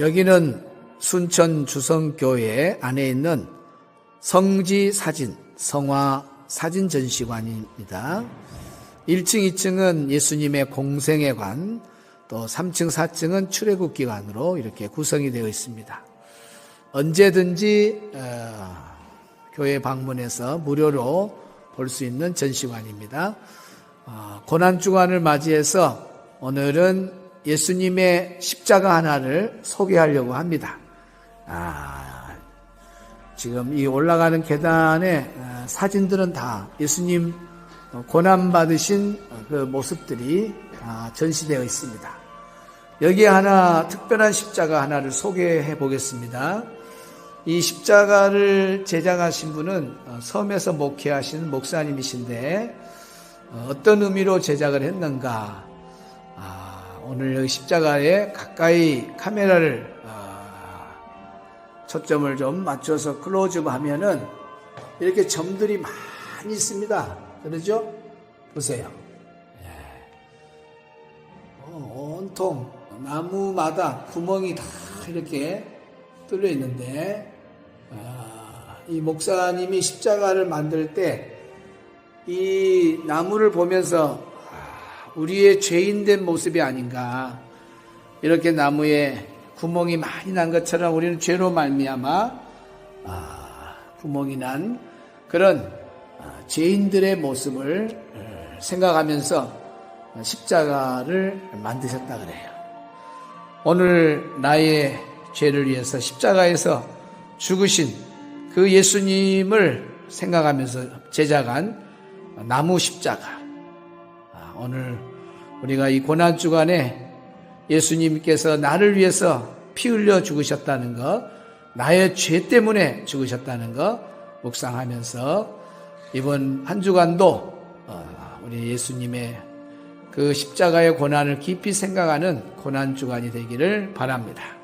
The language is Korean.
여기는 순천 주성교회 안에 있는 성지 사진, 성화 사진 전시관입니다. 1층, 2층은 예수님의 공생의 관, 또 3층, 4층은 출애굽 기관으로 이렇게 구성이 되어 있습니다. 언제든지 어, 교회 방문해서 무료로 볼 수 있는 전시관입니다. 어, 고난 주간을 맞이해서 오늘은 예수님의 십자가 하나를 소개하려고 합니다. 아, 지금 이 올라가는 계단에 어, 사진들은 다 예수님 고난 받으신 그 모습들이 다 전시되어 있습니다. 여기에 하나 특별한 십자가 하나를 소개해 보겠습니다. 이 십자가를 제작하신 분은 어, 섬에서 목회하신 목사님이신데 어, 어떤 의미로 제작을 했는가? 아, 오늘 여기 십자가에 가까이 카메라를 아, 초점을 좀 맞춰서 클로즈업 하면은 이렇게 점들이 많이 있습니다. 그러죠? 보세요. 예. 어, 온통 나무마다 구멍이 다 이렇게 뚫려 있는데 아, 이 목사님이 십자가를 만들 때 이 나무를 보면서 아, 우리의 죄인된 모습이 아닌가 이렇게 나무에 구멍이 많이 난 것처럼 우리는 죄로 말미암아 아, 구멍이 난 그런 아, 죄인들의 모습을 어, 생각하면서 십자가를 만드셨다 그래요. 오늘 나의 죄를 위해서 십자가에서 죽으신 그 예수님을 생각하면서 제작한 나무 십자가. 아, 오늘 우리가 이 고난 주간에 예수님께서 나를 위해서 피 흘려 죽으셨다는 것, 나의 죄 때문에 죽으셨다는 것 묵상하면서 이번 한 주간도 어, 우리 예수님의 그 십자가의 고난을 깊이 생각하는 고난 주간이 되기를 바랍니다.